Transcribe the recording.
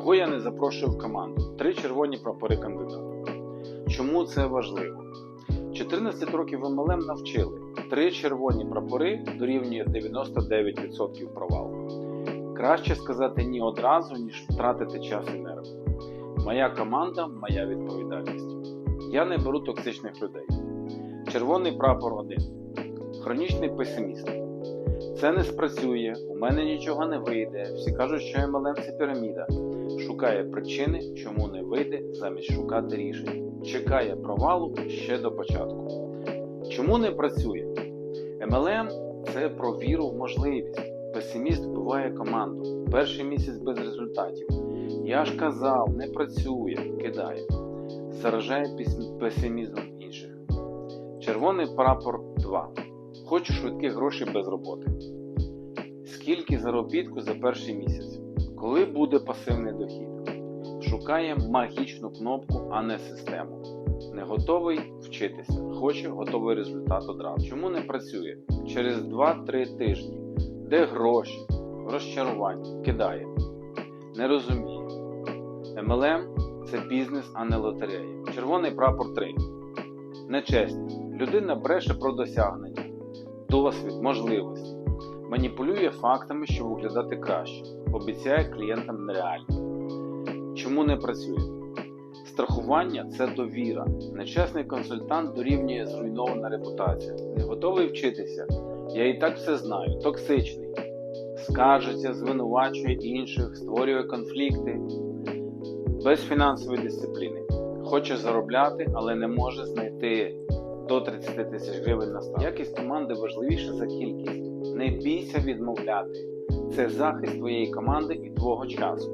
Кого я не запрошую в команду? Три червоні прапори кандидата. Чому це важливо? 14 років МЛМ навчили. Три червоні прапори дорівнює 99% провалу. Краще сказати ні одразу, ніж втратити час і нерви. Моя команда моя відповідальність. Я не беру токсичних людей. Червоний прапор один. Хронічний песиміст. Це не спрацює, у мене нічого не вийде. Всі кажуть, що MLM це піраміда. Шукає причини, чому не вийде, замість шукати рішень. Чекає провалу ще до початку. Чому не працює? MLM це про віру в можливість. Песиміст вбиває команду. Перший місяць без результатів. Я ж казав, не працює, кидає. Заражає песимізмом інших. Червоний прапор 2. Хочу швидких грошей без роботи. Скільки заробітку за перший місяць? Коли буде пасивний дохід? Шукає магічну кнопку, а не систему. Не готовий вчитися, хоче готовий результат одразу. Чому не працює? Через 2-3 тижні. Де гроші? Розчарування, кидає. Не розуміє. MLM це бізнес, а не лотерея. Червоний прапор 3. Нечесність. Людина бреше про досягнення, досвід, можливості. Маніпулює фактами, щоб виглядати краще. Обіцяє клієнтам нереальне. Чому не працює? Страхування це довіра. Нечесний консультант дорівнює зруйнована репутація. Не готовий вчитися. Я і так все знаю. Токсичний. Скаржиться, звинувачує інших, створює конфлікти. Без фінансової дисципліни. Хоче заробляти, але не може знайти до 30 тисяч гривень на старт. Якість команди важливіша за кількість. Не бійся відмовляти. Це захист твоєї команди і твого часу.